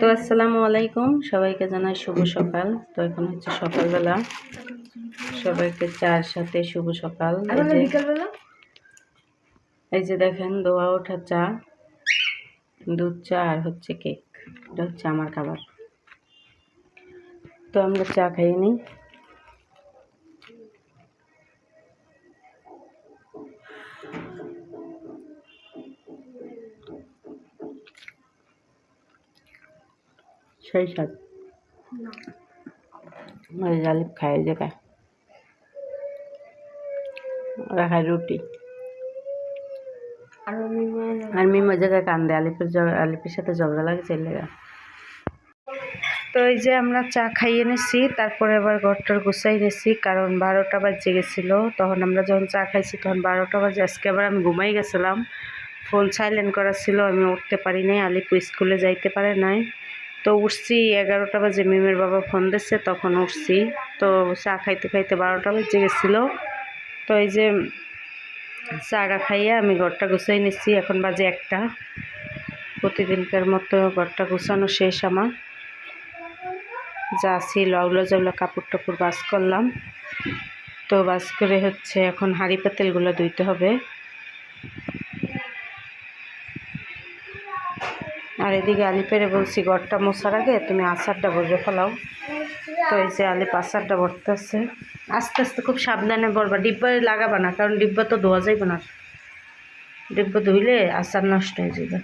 তো আসসালামু আলাইকুম। সবাইকে জানাই শুভ সকাল। তো এখন হচ্ছে সকালবেলা। সবাইকে চার সাথে শুভ সকাল। এই যে- দেখেন দোয়া ওঠা চা দুধ চা আর হচ্ছে কেক। এটা হচ্ছে আমার খাবার। তো আমরা চা খাইয়ে নিই। সেই স্বাদ ওই জালিপ খায় এই জায়গায় ওরা খায় রুটি। আর মিমো জায়গায় কান্দে আলিপের আলিপের সাথে ঝগড়া লাগে গা তো এই যে আমরা চা খাইয়ে নিছি তারপরে আবার ঘরটার গুছাই নিছি কারণ বারোটা বাজে গেছিল। তখন আমরা যখন চা খাইছি তখন বারোটা বাজে আজকে আবার আমি ঘুমাই গেছিলাম। ফোন সাইলেন্ট করা ছিল আমি উঠতে পারি নাই আলিপু স্কুলে যাইতে পারে নাই। তো উঠছি, এগারোটা বাজে, মিমের বাবা ফোন দিচ্ছে তখন উঠছি। তো চা খাইতে খাইতে বারোটা বাজে গেছিল। তো এই যে চাটা খাইয়ে আমি ঘরটা গুছাই নিচ্ছি এখন বাজে একটা। প্রতিদিনকার মতো ঘরটা গুছানো শেষ আমার। যা ছিল ওগুলো যেগুলো কাপড় টাপড় বাস করলাম। তো বাস করে হচ্ছে এখন হাঁড়ি পাতিলগুলো ধুইতে হবে। আর এদিকে আলিপেরে বলছি গড়টা মশার আগে তুমি আচারটা ভরে ফেলাও। তো এই যে আলিপ আচারটা ভরতেছে। আস্তে আস্তে খুব সাবধানে ভরবা। ডিব্বা লাগাবা না কারণ ডিব্বা তো ধোয়া যাইব না। ডিব্বা ধুইলে আচার নষ্ট হয়ে যাবে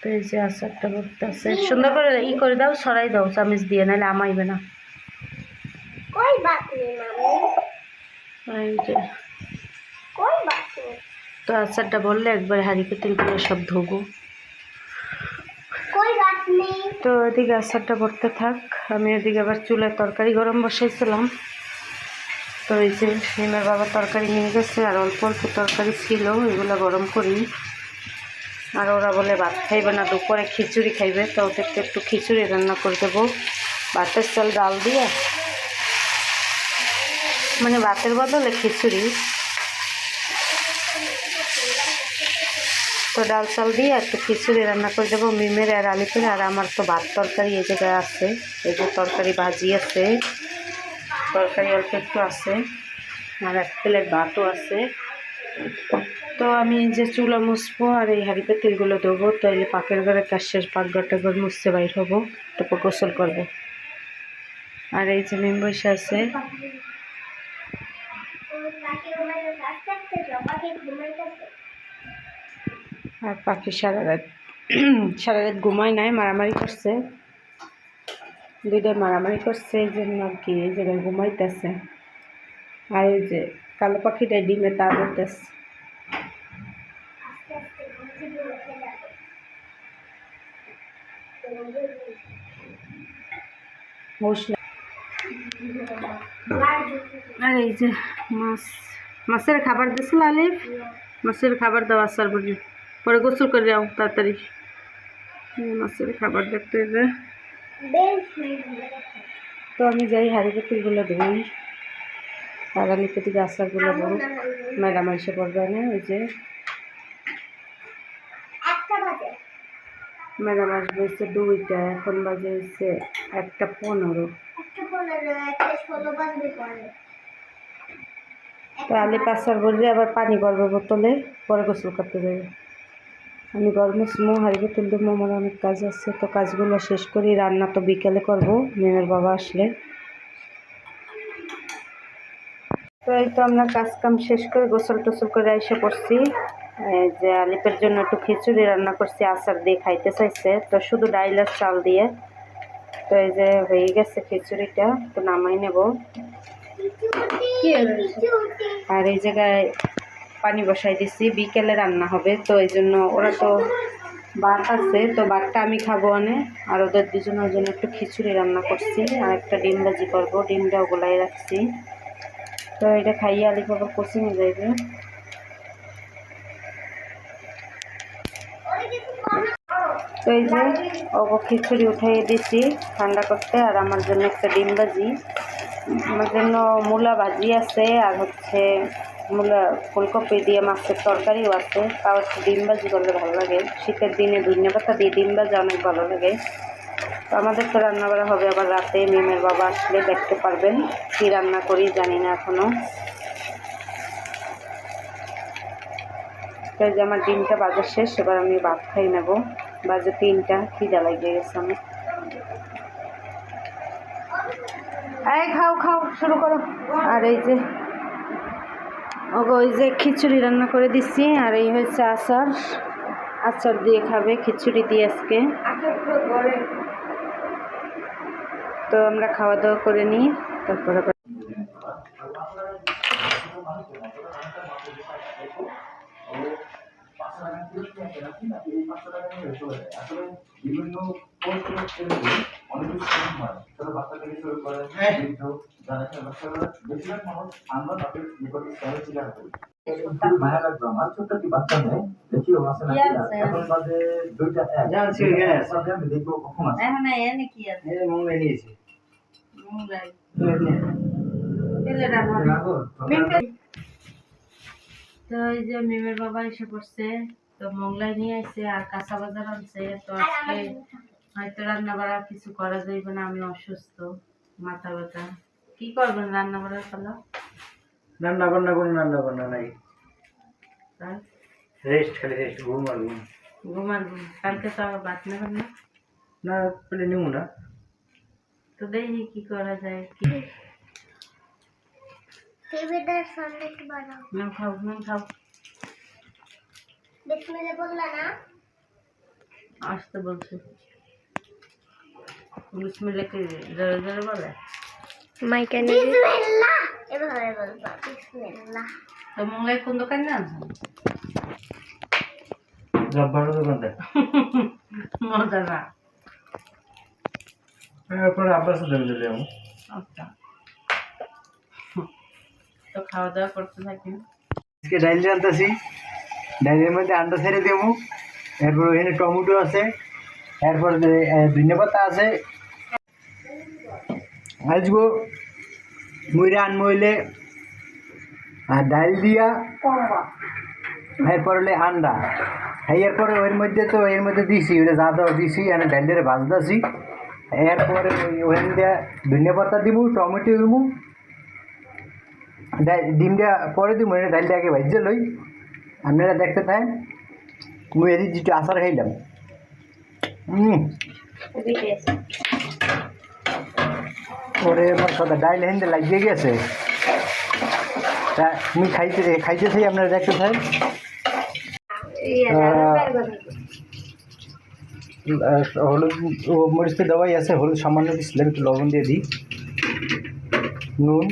তো এই যে আচারটা ভরতেছে। সুন্দর করে ই করে দাও সরাই দাও চামিচ দিয়ে নাহলে আমাইবে না। তো আচারটা বললে একবার হারিকে তেল সব ধোবো। তো এদিকে আচারটা ভরতে থাক। আমি এদিকে আবার চুলায় তরকারি গরম বসাইছিলাম। তো এই যে নিমের বাবা তরকারি নিয়ে গেছে, আর অল্প অল্প তরকারি ছিল, এগুলো গরম করি। আর ওরা বলে, ভাত খাইবে না, দুপুরে খিচুড়ি খাইবে। তো ওদেরকে একটু খিচুড়ি রান্না করে দেবো। ভাতের চাল ডাল দিয়ে মানে ভাতের বদলে খিচুড়ি। তো ডাল চাল দিয়ে একটু খিচুড়ি রান্না করে দেবো, মিমের আর আলিপুর আর আমার তো ভাত তরকারি এই জায়গায় আছে, এই যে তরকারি ভাজি আছে, তরকারি অল্প একটু আছে, আর এক প্লেট ভাতও আছে। তো আমি যে চুলা মুছবো আর এই হাঁড়িতে তেলগুলো দেবো তো এই পাকের ঘরে কাজ শেষ পাকঘরটা ঘর মুছতে বাইর হব, তারপর গোসল করব। আর এই যে মিম বসে আছে। আর পাখি সারা রাত সারা রাত ঘুমায় নাই, মারামারি করছে। দুইটা মারামারি করছে, এই জন্য আর কি এই জায়গায় ঘুমাইতেছে। আর এই যে কালো পাখিটা ডিমে তা বসলে আর এই যে মাছ, মাছের খাবার দিছিল আলিফ, মাছের খাবার দাও আসার পরে গোসল করে যাও তাড়াতাড়ি। মাছের খাবার দেখতে হবে তো আমি যাই হাড়ি পাতিলগুলো ধুই। আর আলিপে দিকে আচারগুলো বড় ম্যাডাম এসে পড়বে না ওই যে। ম্যাডাম আসবে হচ্ছে দুইটা এখন বাজে হচ্ছে একটা পনেরো। তো আলি পাঁচার বললে আবার পানি গরবে বোতলে পরে গোসল করতে যাবে। আমি গরম স্মো হারিয়ে তুলতে আমার অনেক কাজ আছে, তো কাজগুলো শেষ করি, রান্না তো বিকেলে করব মেয়ের বাবা আসলে। তো এই তো আমরা কাজ কাম শেষ করে গোসল টোসল করে এসে এই যে আলিপের জন্য একটু খিচুড়ি রান্না করছি, আচার দিয়ে খাইতে চাইছে, তো শুধু ডাইল আর চাল দিয়ে। তো এই যে হয়ে গেছে খিচুড়িটা, তো নামাই নেব। আর এই জায়গায় পানি বসাই দিছি, বিকেলে রান্না হবে, তো এই জন্য ওরা তো ভাত আছে, তো ভাতটা আমি খাব অনে। আর ওদের দুজনের জন্য একটু খিচুড়ি রান্না করছি, আর একটা ডিম ভাজি করব, ডিমটাও গোলাই রাখছি। তো এটা খাইয়ে আলি বাবা কোচিংয়ে যাইবে। তো এই যে ওগো খিচুড়ি উঠাইয়ে দিছি ঠান্ডা করতে, আর আমার জন্য একটা ডিম ভাজি। আমার জন্য মূলা ভাজি আছে, আর হচ্ছে মূলা ফুলকপি দিয়ে মাছের তরকারিও আছে। তাও একটু ডিম ভাজি করলে ভালো লাগে। শীতের দিনে ধনিয়া পাতা দিয়ে ডিম ভাজি অনেক ভালো লাগে। তো আমাদের তো রান্না করা হবে আবার রাতে। মিমের বাবা আসলে দেখতে পারবেন কী রান্না করি, জানি না এখনও যে আমার ডিমটা বাজার শেষ, এবার আমি ভাত খাই নেব। বাজে তিনটা, খিদা লাগিয়ে গেছে আমি খাও খাও, শুরু করো। আর এই যে ওগো, ওই যে খিচুড়ি রান্না করে দিচ্ছি আর এই হচ্ছে আচার। আচার দিয়ে খাবে খিচুড়ি দিয়ে আজকে। তো আমরা খাওয়া দাওয়া করে নিই, তারপরে বিভিন্ন অনেক কিছু হয়। ছোট বাচ্চা থেকে শুরু করে বৃদ্ধ যারা বাচ্চারা বেশিরভাগ মানুষ আমরা তাদের নিকটে সবাই স্বীকার করি। মায়া লাগল আমার ছোট্ট একটি বাচ্চা মেয়ে দেখিও আছে নাকি এখন বাজে দুইটা এক। জানছি, ওইখানে আছে। আমি দেখব কখন আছে। এখন এনে কি আছে? এই মঙ্গলে নিয়েছি মুলাই এই তেলে রান্না রাখো তো এই যে মিমের বাবা এসে পড়ছে তো মোগলাই নিয়ে আসছে আর কাঁচা বাজার আনছে তো আজকে হয়তো রান্না বাড়া কিছু করা যাইবে না আমি অসুস্থ মাথা ব্যথা। কি করবেন রান্না বাড়ার পালা? রান্না বান্না কোনো রান্না বান্না নাই রেস্ট খালি রেস্ট ঘুম আর ঘুম। ঘুমার ঘুম। কালকে তো আবার বাদ নেবেন না? না পেলে নিব না। তো দেখি কি করা যায় কি? টিভিটার সামনে একটু বানাও। নাম খাও নাম খাও। বললা না। আসতে বলছে। বিসমিল্লাহকে জোরে জোরে বলে? মাইকে বিসমিল্লাহ! এভাবে বলবা বিসমিল্লাহ। তো কোন দোকানে আনছেন জব্বার দোকানটা মজা না। তারপরে আব্বাস দেবে দিলে আমি আচ্ছা। তো খাওয়া দাওয়া করতে থাকি। আজকে ডাইল রান্তাছি ডাইলের মধ্যে আন্ডা ছেড়ে দেবো। এরপর ওখানে টমেটো আছে। এরপর ধনে পাতা আছে। আজগো মুইরা আনমইলে আর ডাইল দিয়া এরপর হলে আন্ডা। এরপরে ওর মধ্যে তো এর মধ্যে দিছি ওটা যা দাও দিছি আমি ডাইলের ভাজদাছি এরপরে ওই ওখান দিয়া ধনে পাতা দিব টমেটো দিব। ডাই- ডিমটা পরে দিব এটা ডাইলটা আগে ভাজতে লই। আপনারা দেখতে থাকেন। মুই এদিক যেটা আচার খাইলাম। হুম ওরে আমার কথা ডাইল হেন্দে লাগিয়ে গেছে। তা আমি খাইতে খাইতে চাই আপনারা দেখতে থাকেন হলুদ ও মরিচ তো দেওয়াই আছে হলুদ সামান্য দিচ্ছিলাম একটু লবণ দিয়ে দিই। নুন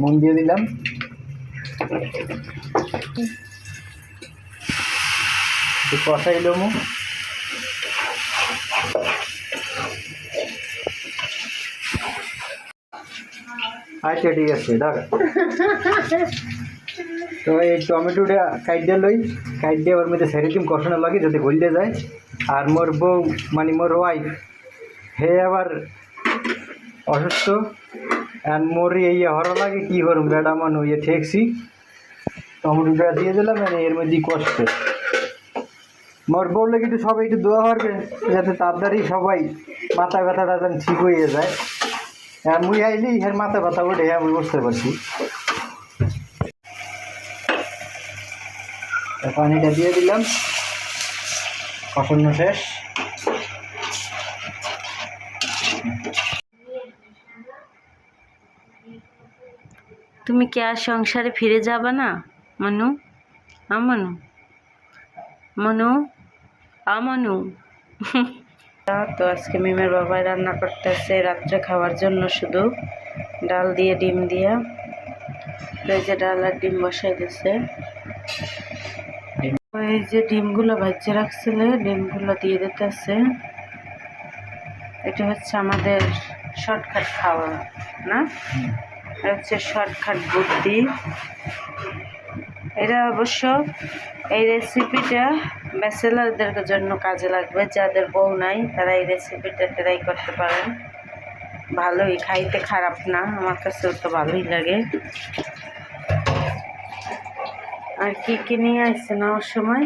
নুন দিয়ে দিলাম। একটু কষাইলো মু আচ্ছা ঠিক আছে, দাঁড়া। তো এই টমেটোটা কাইটে লই, কাইটে ওর মধ্যে সেরিটিম কষানো লাগে যাতে গলিয়ে যায়। আর মোর বউ মানে মোর ওয়াইফ হে আবার অসুস্থ। আর মোর এই হর লাগে, কি করুম বেড়া মানু ইয়ে ঠেকছি। টমেটোটা দিয়ে দিলাম এর মধ্যে কষ্ট মোর বললে কিন্তু সবাই একটু দোয়া করবে যাতে তাড়াতাড়ি সবাই মাথা ব্যথাটা যেন ঠিক হয়ে যায়। হ্যাঁ মুই আইলি এর মাথা ব্যথা ওঠে হ্যাঁ আমি বুঝতে পারছি। পানিটা দিয়ে দিলাম। কষানো শেষ। তুমি কি আর সংসারে ফিরে যাবে না, মনু? আমানু? মনু? আমানু? তো আজকে মিমের বাবাই রান্না করতেছে রাত্রে খাওয়ার জন্য শুধু। ডাল দিয়ে ডিম দিয়া। এই যে ডাল আর ডিম বসাই দিছে। এই যে ডিমগুলো ভাজছে রাখছিল ডিমগুলো দিয়ে দিতেছে। এটা হচ্ছে আমাদের শর্টকাট খাওয়া না? হচ্ছে শর্টকাট বুদ্ধি। এটা অবশ্য এই রেসিপিটা ব্যাচেলারদের জন্য কাজে লাগবে। যাদের বউ নাই, তারা এই রেসিপিটা ট্রাই করতে পারেন। ভালোই, খাইতে খারাপ না, আমার কাছেও তো ভালোই লাগে। আর কি কি নিয়ে আসছে নেওয়ার সময়?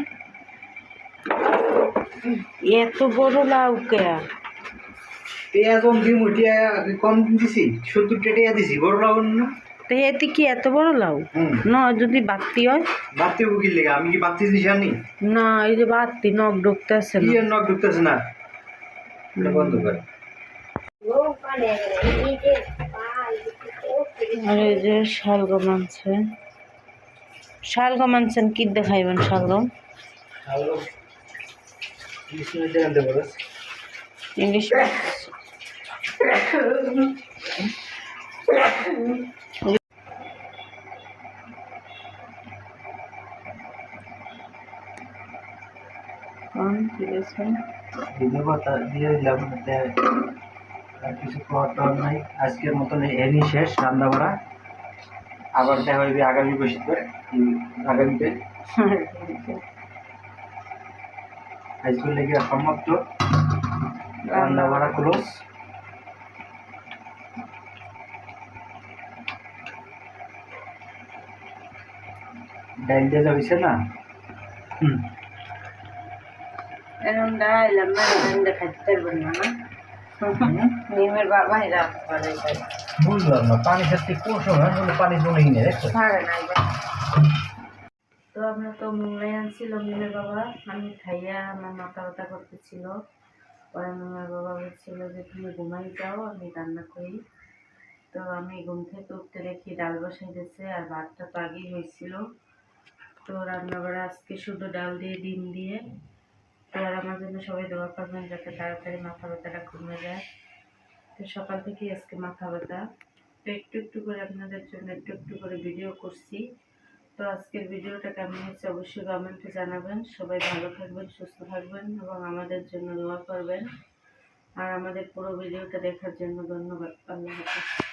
এত বড় লাউ কেয়া পেঁয়াজ কম দিছি, সত্তর টাকা দিছি, বড় লাগান না তো এতে কি এত বড় লাউ? না যদি বাত্তি হয়। বাড়তে বুকির লেগে আমি কি বাড়তে দিছি জানি না এই যে বাত্তি নখ ঢুকতেছে কি না। আর নখ ঢুকতেছে না? এটা বন্ধ কর। আর এই যে শালগম আনছে। শালগম আনছেন কি দেখাইবেন শালগম? ইংলিশ কোন কি দিয়েছেন? পাতা দিয়ে দিলাম আর কিছু খাওয়ার নাই। আজকের মতন এনি শেষ, রান্না করা আবার দেখা হইবে আগামী বসিতে আগামীতে। আজকের লেগে সমাপ্ত। রান্না করা ক্লোজ। ডাইল দিয়ে যাবিছে না? হুম। এখন ডাইলাম না এখন দেখাতে পারবেন না না নিমের বাবা এরা বুঝলাম না পানি খাচ্ছি কোন সময় পানি জমে কিনে দেখছ না তো আমরা তো মুম্বাই আনছিলাম মিমের বাবা আমি খাইয়া আমার মাথা ব্যথা করতেছিল পরে মিমের বাবা বলছিল যে তুমি ঘুমাই যাও আমি রান্না করি তো আমি ঘুম থেকে উঠতে দেখি ডাল বসাই দিয়েছে আর ভাতটা তো আগেই হয়েছিল তো রান্না করা আজকে শুধু ডাল দিয়ে ডিম দিয়ে তো আমার জন্য সবাই দোয়া করবেন যাতে তাড়াতাড়ি মাথা ব্যথাটা কমে যায়। তো সকাল থেকে আজকে মাথা ব্যথা। তো একটু একটু করে আপনাদের জন্য একটু একটু করে ভিডিও করছি। তো আজকের ভিডিওটা কেমন হচ্ছে অবশ্যই কমেন্টে জানাবেন। সবাই ভালো থাকবেন, সুস্থ থাকবেন এবং আমাদের জন্য দোয়া করবেন। আর আমাদের পুরো ভিডিওটা দেখার জন্য ধন্যবাদ। আল্লাহ হাফিজ।